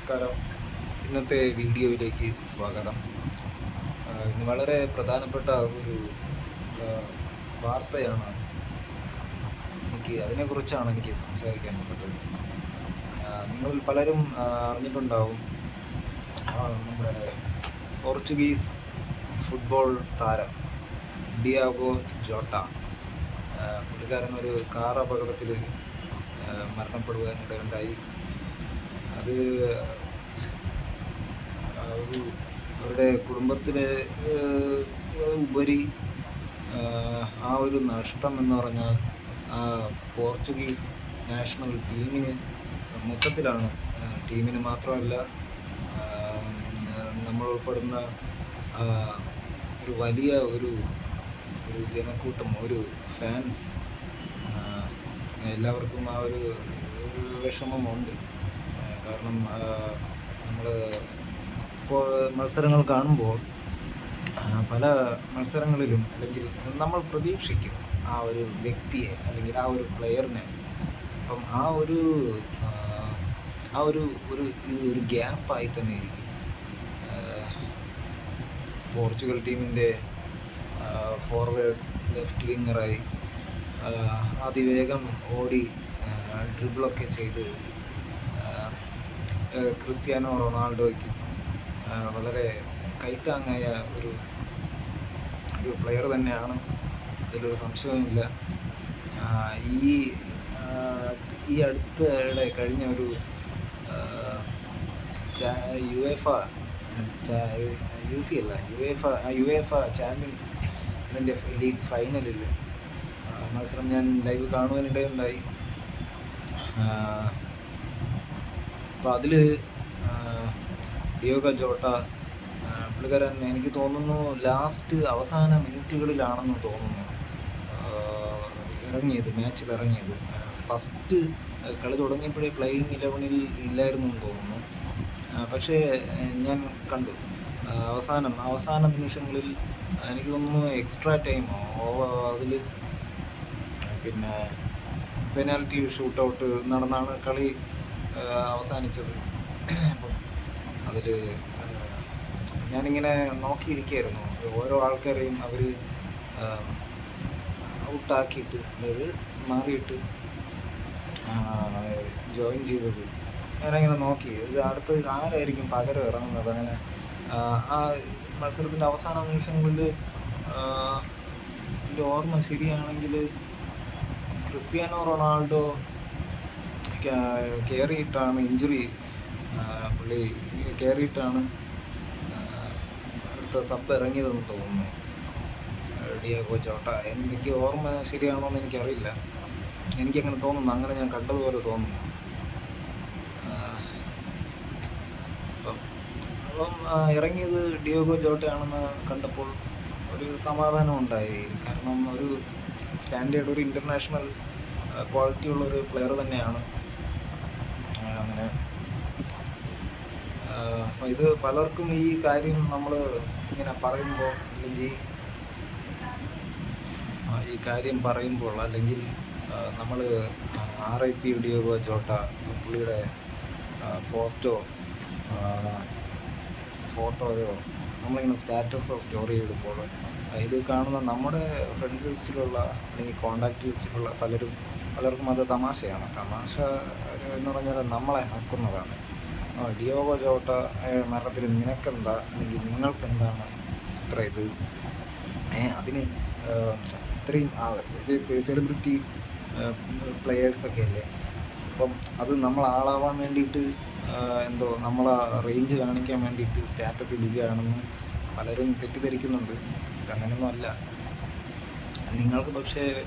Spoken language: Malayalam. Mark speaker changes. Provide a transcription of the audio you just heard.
Speaker 1: നമസ്കാരം. ഇന്നത്തെ വീഡിയോയിലേക്ക് സ്വാഗതം. ഇന്ന് വളരെ പ്രധാനപ്പെട്ട ഒരു വാർത്തയാണ് എനിക്ക് അതിനെക്കുറിച്ചാണ് എനിക്ക് സംസാരിക്കാനുള്ളത് നിങ്ങൾ പലരും അറിഞ്ഞിട്ടുണ്ടാവും നമ്മുടെ പോർച്ചുഗീസ് ഫുട്ബോൾ താരം ഡിയാഗോ ജോട്ട. പുള്ളിക്കാരൻ ഒരു കാർ അപകടത്തിൽ മരണപ്പെടുവാനിടയുണ്ടായി. അത് ഒരു അവരുടെ കുടുംബത്തിന് ഉപരി ആ, ഒരു നഷ്ടം എന്ന് പറഞ്ഞാൽ ആ പോർച്ചുഗീസ് നാഷണൽ ടീമിന് മൊത്തത്തിലാണ്. ടീമിന് മാത്രമല്ല നമ്മൾ ഉൾപ്പെടുന്ന ഒരു വലിയ ഒരു ഒരു ജനക്കൂട്ടം ഒരു ഫാൻസ് എല്ലാവർക്കും ആ ഒരു വിഷമമുണ്ട്. കാരണം നമ്മൾ ഇപ്പോൾ മത്സരങ്ങൾ കാണുമ്പോൾ പല മത്സരങ്ങളിലും അല്ലെങ്കിൽ നമ്മൾ പ്രതീക്ഷിക്കും ആ ഒരു വ്യക്തിയെ അല്ലെങ്കിൽ ആ ഒരു പ്ലെയറിനെ അപ്പം ആ ഒരു ആ, ഒരു ഒരു ഇത് ഒരു ഗ്യാപ്പായി തന്നെ ഇരിക്കും. പോർച്ചുഗൽ ടീമിന്റെ ഫോർവേഡ് ലെഫ്റ്റ് വിങ്ങറായി അതിവേഗം ഓടി ഡ്രിബിളൊക്കെ ചെയ്ത് ക്രിസ്ത്യാനോ റൊണാൾഡോയ്ക്ക് വളരെ കൈത്താങ്ങായ ഒരു ഒരു പ്ലെയർ തന്നെയാണ്. അതിലൊരു സംശയവുമില്ല. ഈ ഈ അടുത്തിടെ കഴിഞ്ഞ ഒരു യു എഫ യു സി അല്ല യു എഫ യു എഫ ചാമ്പ്യൻസ് ഇതിന്റെ ലീഗ് ഫൈനലിൽ മത്സരം ഞാൻ ലൈവ് കാണുവാനിടയുണ്ടായി. അപ്പോൾ അതിൽ ഡിയോഗ ജോട്ട പുള്ളിക്കാരൻ എനിക്ക് തോന്നുന്നു ലാസ്റ്റ് അവസാന മിനിറ്റുകളിലാണെന്ന് തോന്നുന്നു. ഇറങ്ങിയത് മാച്ചിൽ ഇറങ്ങിയത് ഫസ്റ്റ് കളി തുടങ്ങിയപ്പോഴേ പ്ലേയിങ് ഇലവനിൽ ഇല്ലായിരുന്നു എന്ന് തോന്നുന്നു. പക്ഷേ ഞാൻ കണ്ടു. അവസാനം അവസാന നിമിഷങ്ങളിൽ എനിക്ക് തോന്നുന്നു എക്സ്ട്രാ ടൈമോ ഓവർ അതിൽ പിന്നെ പെനാൽറ്റി ഷൂട്ട് ഔട്ട് നടന്നാണ് കളി അവസാനിച്ചത്. അപ്പം അതിൽ ഞാനിങ്ങനെ നോക്കിയിരിക്കുകയായിരുന്നു ഓരോ ആൾക്കാരെയും അവർ ഔട്ടാക്കിയിട്ട് അതായത് മാറിയിട്ട് ജോയിൻ ചെയ്തത്. ഞാനങ്ങനെ നോക്കി. ഇത് അടുത്ത് ആരായിരിക്കും പകരം ഇറങ്ങുന്നത്? അങ്ങനെ ആ, മത്സരത്തിന്റെ അവസാന നിമിഷങ്ങളിൽ എന്റെ ഓർമ്മ ശരിയാണെങ്കിൽ ക്രിസ്ത്യാനോ റൊണാൾഡോ കയറിയിട്ടാണ് ഇഞ്ചുറി പുള്ളി കയറിയിട്ടാണ് അടുത്ത സബ് ഇറങ്ങിയതെന്ന് തോന്നുന്നു. ഡിയാഗോ ചോട്ട എനിക്ക് ഓർമ്മ ശരിയാണോ എന്ന് എനിക്കറിയില്ല. എനിക്കങ്ങനെ തോന്നുന്നു. അങ്ങനെ ഞാൻ കണ്ടതുപോലെ തോന്നുന്നു. അപ്പം ഇറങ്ങിയത് ഡിയോഗോ ജോട്ടയാണെന്ന് കണ്ടപ്പോൾ ഒരു സമാധാനം ഉണ്ടായി. കാരണം ഒരു സ്റ്റാൻഡേർഡ് ഒരു ഇന്റർനാഷണൽ ക്വാളിറ്റി ഉള്ള ഒരു പ്ലെയർ തന്നെയാണ്. അങ്ങനെ. ഇത് പലർക്കും ഈ കാര്യം നമ്മൾ ഇങ്ങനെ പറയുമ്പോൾ അല്ലെങ്കിൽ ഈ കാര്യം പറയുമ്പോൾ അല്ലെങ്കിൽ നമ്മൾ R I P Diogo Jota പുള്ളിയുടെ പോസ്റ്റോ ഫോട്ടോയോ നമ്മളിങ്ങനെ സ്റ്റാറ്റസോ സ്റ്റോറി ഇടുമ്പോൾ ഇത് കാണുന്ന നമ്മുടെ ഫ്രണ്ട് ലിസ്റ്റിലുള്ള അല്ലെങ്കിൽ കോണ്ടാക്ട് ലിസ്റ്റിലുള്ള പലരും പലർക്കും അത് തമാശയാണ്. തമാശ എന്ന് പറഞ്ഞാൽ നമ്മളെ ഹക്കുന്നതാണ്. ഡിയോഗോ ജോട്ട മരണത്തിൽ നിനക്കെന്താ? അല്ലെങ്കിൽ നിങ്ങൾക്കെന്താണ് ഇത്ര ഇത്? അതിന് ഇത്രയും സെലിബ്രിറ്റീസ് പ്ലെയേഴ്സൊക്കെ അല്ലേ? അപ്പം അത് നമ്മൾ ആളാവാൻ വേണ്ടിയിട്ട് എന്തോ നമ്മളെ റേഞ്ച് കാണിക്കാൻ വേണ്ടിയിട്ട് സ്റ്റാറ്റസ് ഇടുകയാണെന്ന് പലരും തെറ്റിദ്ധരിക്കുന്നുണ്ട്. അങ്ങനെയൊന്നും അല്ല നിങ്ങൾക്ക് പക്ഷേ